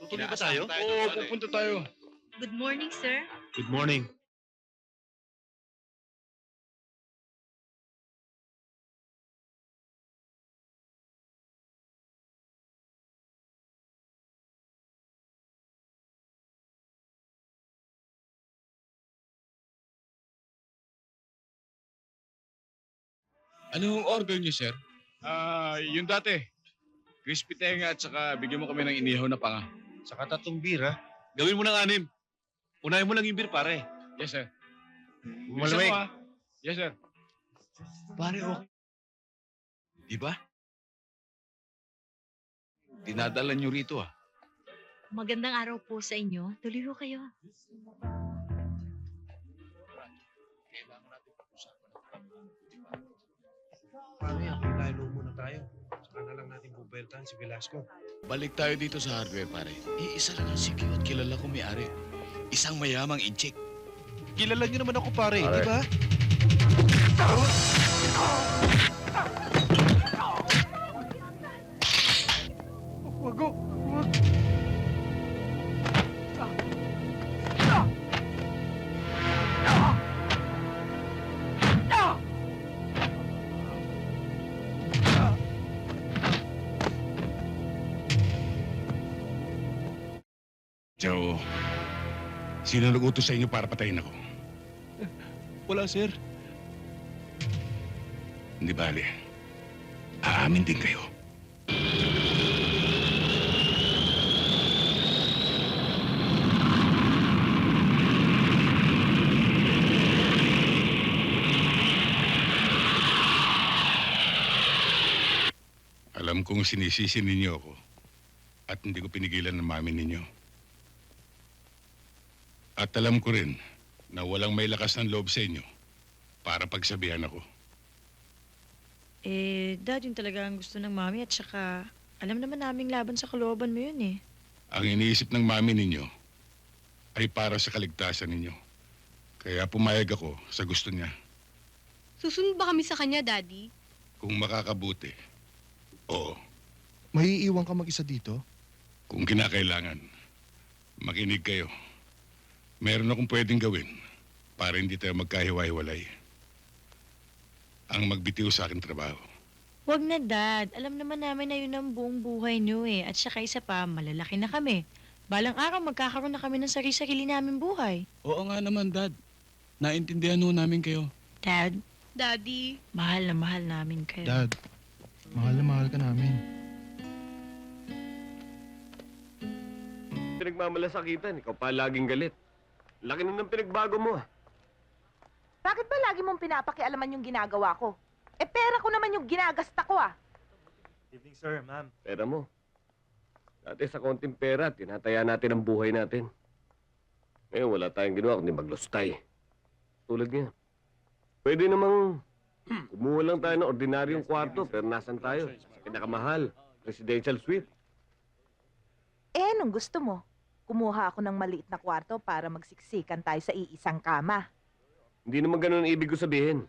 Tutuloy ba tayo? Oo, pupunta tayo. Good morning, sir. Good morning. Anong order niyo, sir? Ah, yung dati. Crispy tenga at saka bigyan mo kami ng inihaw na panga. Saka tatlong beer, ha? Gawin mo ng anim. Unahin mo lang yung beer, pare. Yes, sir. Malamig. Mo. Yes, sir. Pare, okay. Di ba? Dinadala niyo rito, ah. Magandang araw po sa inyo. Tuloy ho kayo. Paano yan? Kung tayo muna tayo. Saka na lang natin bubeltahan si Velasco. Balik tayo dito sa hardware, pare. Iisa lang ang sikyo at kilala ko may-ari. Isang mayamang inchik. Kilala niyo naman ako, pare, di ba? Wag Joe, sino nag-utos sa inyo para patayin ako? Wala, sir. Hindi bale. Aamin din kayo. Alam kong sinisisi ninyo ako at hindi ko pinigilan ng mami ninyo. At alam ko rin na walang may lakas ng loob sa inyo para pagsabihan ako. Eh, dad, yun talaga ang gusto ng mami at saka alam naman naming laban sa kalooban mo yun eh. Ang iniisip ng mami ninyo ay para sa kaligtasan ninyo. Kaya pumayag ako sa gusto niya. Susunod ba kami sa kanya, Daddy? Kung makakabuti, oo. May iiwan ka mag-isa dito? Kung kinakailangan, makinig kayo. Meron akong pwedeng gawin para hindi tayo magkahiwa-hiwalay. Ang magbitiw sa akin trabaho. Wag na, dad. Alam naman namin na yun ang buong buhay niyo eh. At saka isa pa, malalaki na kami. Balang araw, magkakaroon na kami ng sarili-sarili namin buhay. Oo nga naman, Dad. Naintindihan ho namin kayo. Dad, Daddy, mahal na mahal namin kayo. Dad, mahal na mahal ka namin. Pinagmamalasakitan, ikaw pa laging galit. Laki na ng pinagbago mo. Bakit ba lagi mong pinapakialaman yung ginagawa ko? Eh, pera ko naman yung ginagasta ko ah. Evening, sir, ma'am. Pera mo. Dati sa konting pera, tinataya natin ang buhay natin. Ngayon, wala tayong ginawa kundi maglustay. Tulad niya. Pwede namang kumuha lang tayo ng ordinaryong kwarto, pero nasan tayo? Sa pinakamahal, residential suite. Eh, nung gusto mo, kumuha ako ng maliit na kwarto para magsiksikan tayo sa iisang kama. Hindi naman ganun ang ibig ko sabihin.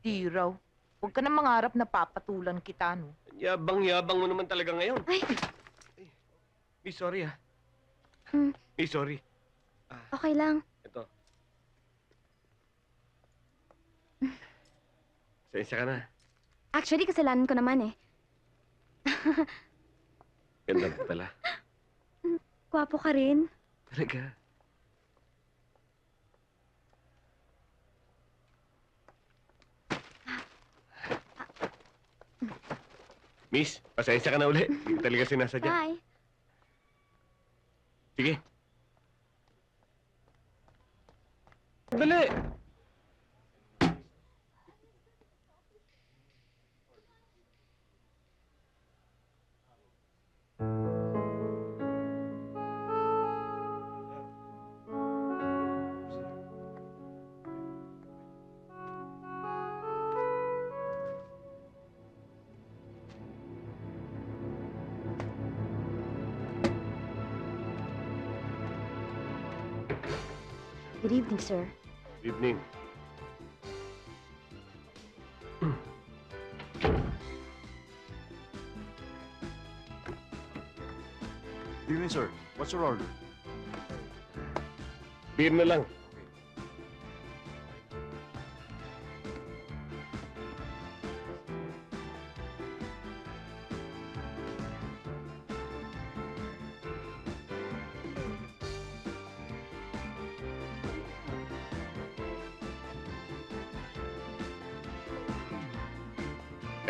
Di raw. Huwag ka na mangarap na papatulan kita, no? Yabang-yabang mo naman talaga ngayon. Ay. Miss, sorry ah. Hmm. Miss, sorry. okay lang. Ito. Sensya ka na. Actually, kasalanan ko naman eh. Ganda mo pala. Gwapo ka rin. Talaga. Miss, pasensya ka na uli. Hindi talaga sinasadya. Bye. Sige. Good evening, sir. Evening. sir. What's your order? Beer na lang.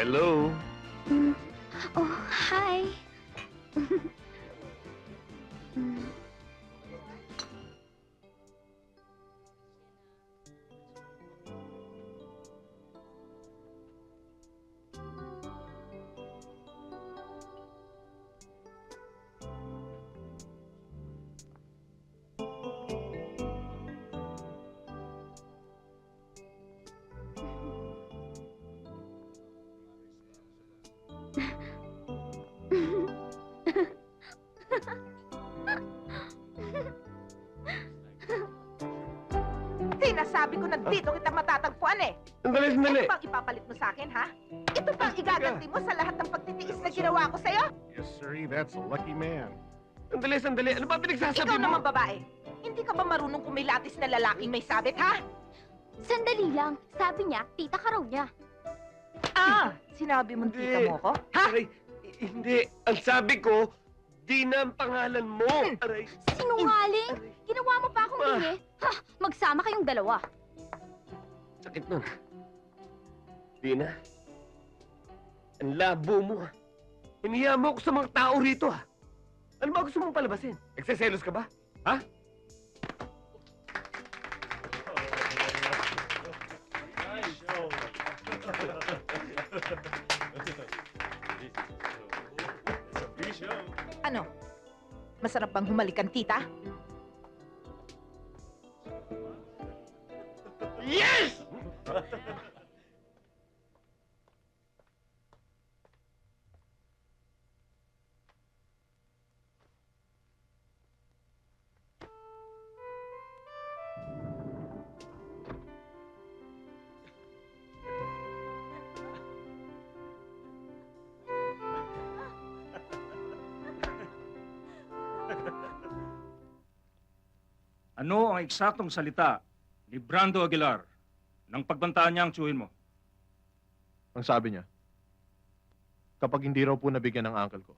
Hello. Mm. Oh, hi. Mm. Dito kita matatagpuan eh. Sandali, sandali. Ito bang ipapalit mo sa akin, ha? Ito bang igaganti mo sa lahat ng pagtitiis na ginawa ko sa'yo? Yes, sir. That's a lucky man. Sandali, sandali. Ano ba pinagsasabi Ikaw mo? naman babae. Hindi ka ba marunong kumilatis na lalaking may sabit, ha? Sandali lang. Sabi niya, tita ka raw niya. Ah, sinabi mo Hindi. tita mo ko? Ha? Aray, i- hindi. Ang sabi ko, di na ang pangalan mo. Aray. Sinungaling! Aray. Ginawa mo pa akong Ma. bili. Ha! Magsama kayong dalawa. Sakit nun. Dina, ang labo mo. Hiniya mo ako sa mga tao rito ha. Ano ba gusto mong palabasin? Nagseselos ka ba? Ha? Ano? Masarap bang humalikan tita? Yes! Ano ang eksaktong salita ni Brando Aguilar nang pagbantaan niya ang tsuhin mo? Ang sabi niya, kapag hindi raw po nabigyan ng uncle ko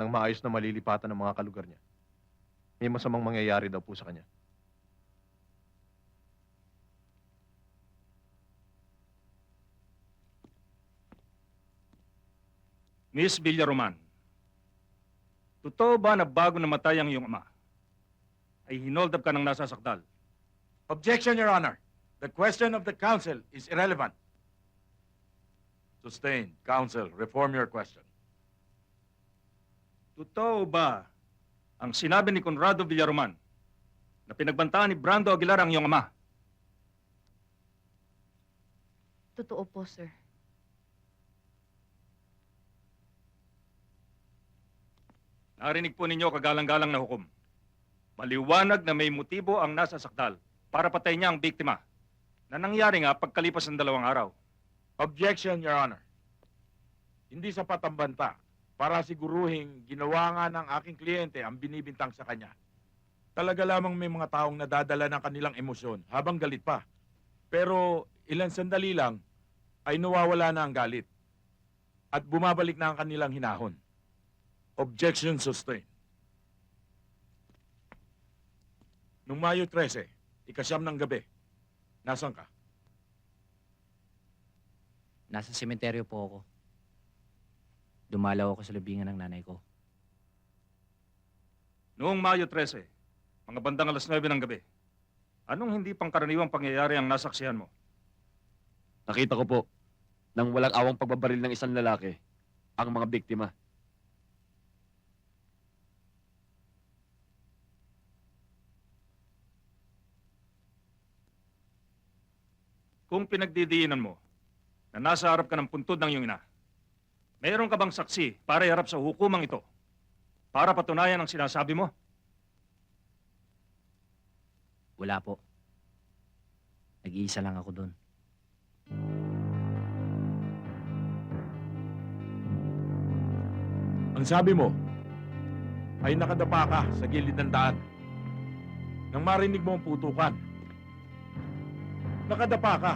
ng maayos na malilipatan ng mga kalugar niya, may masamang mangyayari daw po sa kanya. Miss Villaroman, totoo ba na bago namatay ang iyong ama, ay hinold up ka ng nasa sakdal? Objection, Your Honor. The question of the counsel is irrelevant. Sustained. Counsel, reform your question. Totoo ba ang sinabi ni Conrado Villaroman na pinagbantaan ni Brando Aguilar ang iyong ama? Totoo po, sir. Narinig po ninyo kagalang-galang na hukom. Maliwanag na may motibo ang nasa sakdal para patay niya ang biktima na nangyari nga pagkalipas ng dalawang araw. Objection, Your Honor. Hindi sapat ang banta para siguruhing ginawa nga ng aking kliyente ang binibintang sa kanya. Talaga lamang may mga taong nadadala ng kanilang emosyon habang galit pa. Pero ilan sandali lang ay nawawala na ang galit at bumabalik na ang kanilang hinahon. Objection sustained. Noong Mayo 13, ikasyam ng gabi, nasan ka? Nasa sementeryo po ako. Dumalaw ako sa libingan ng nanay ko. Noong Mayo 13, mga bandang alas 9 ng gabi, anong hindi pangkaraniwang pangyayari ang nasaksihan mo? Nakita ko po, nang walang awang pagbabaril ng isang lalaki, ang mga biktima. Kung pinagdidiinan mo na nasa harap ka ng puntod ng iyong ina, mayroon ka bang saksi para iharap sa hukumang ito para patunayan ang sinasabi mo? Wala po. Nag-iisa lang ako doon. Ang sabi mo, ay nakadapa ka sa gilid ng daan. Nang marinig mo ang putukan. Nakadapa ka.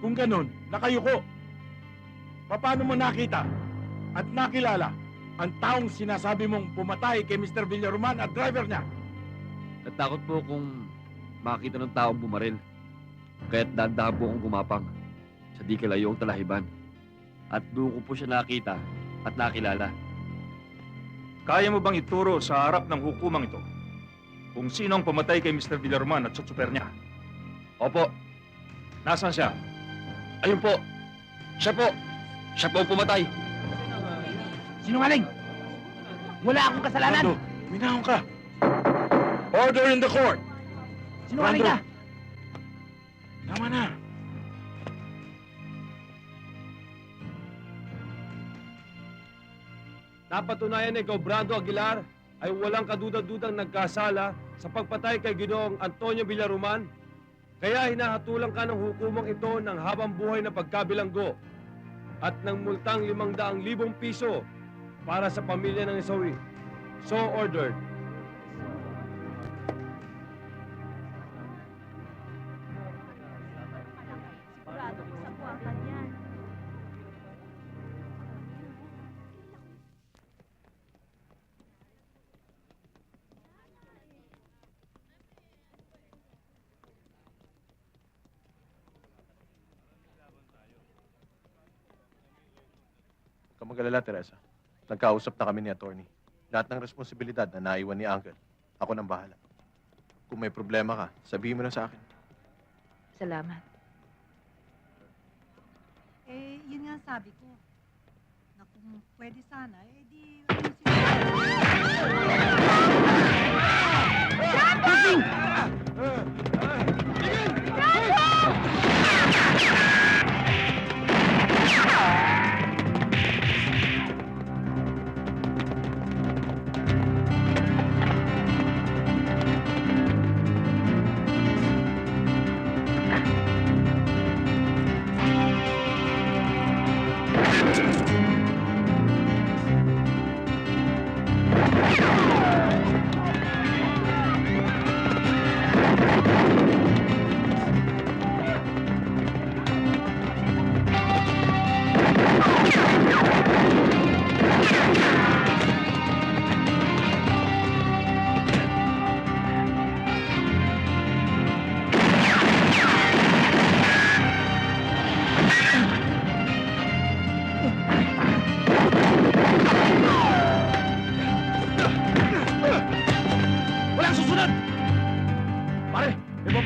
Kung ganun, nakayuko. Paano mo nakita at nakilala ang taong sinasabi mong pumatay kay Mr. Villaroman at driver niya? Natakot po kung makita ng taong bumaril. Kaya't dahan-dahan po akong gumapang sa di kalayong talahiban. At doon ko po siya nakita at nakilala. Kaya mo bang ituro sa harap ng hukumang ito kung sino ang pumatay kay Mr. Villarman at sa tsuper niya? Opo, Nasaan siya? ayun po. Siya po. Siya po ang pumatay. Sinungaling! Wala akong kasalanan! Brando, minahon ka. Order in the court. Sinungaling Brando. ka! Tama na. Napatunayan ni Brando Aguilar, ay walang kaduda-dudang nagkasala sa pagpatay kay Ginoong Antonio Villaruman. Kaya hinahatulan ka ng hukumang ito ng habang buhay na pagkabilanggo at ng multang limang daang libong piso para sa pamilya ng isawi. So ordered. Mag-alala, Teresa. Nagkausap na kami ni attorney. Lahat ng responsibilidad na naiwan ni Uncle, ako nang bahala. Kung may problema ka, sabihin mo na sa akin. Salamat. Eh, yun nga sabi ko. Na kung pwede sana, eh di... Walang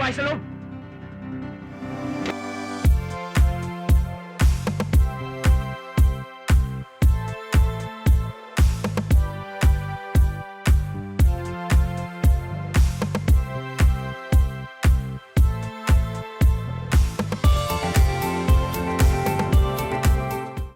babae sa!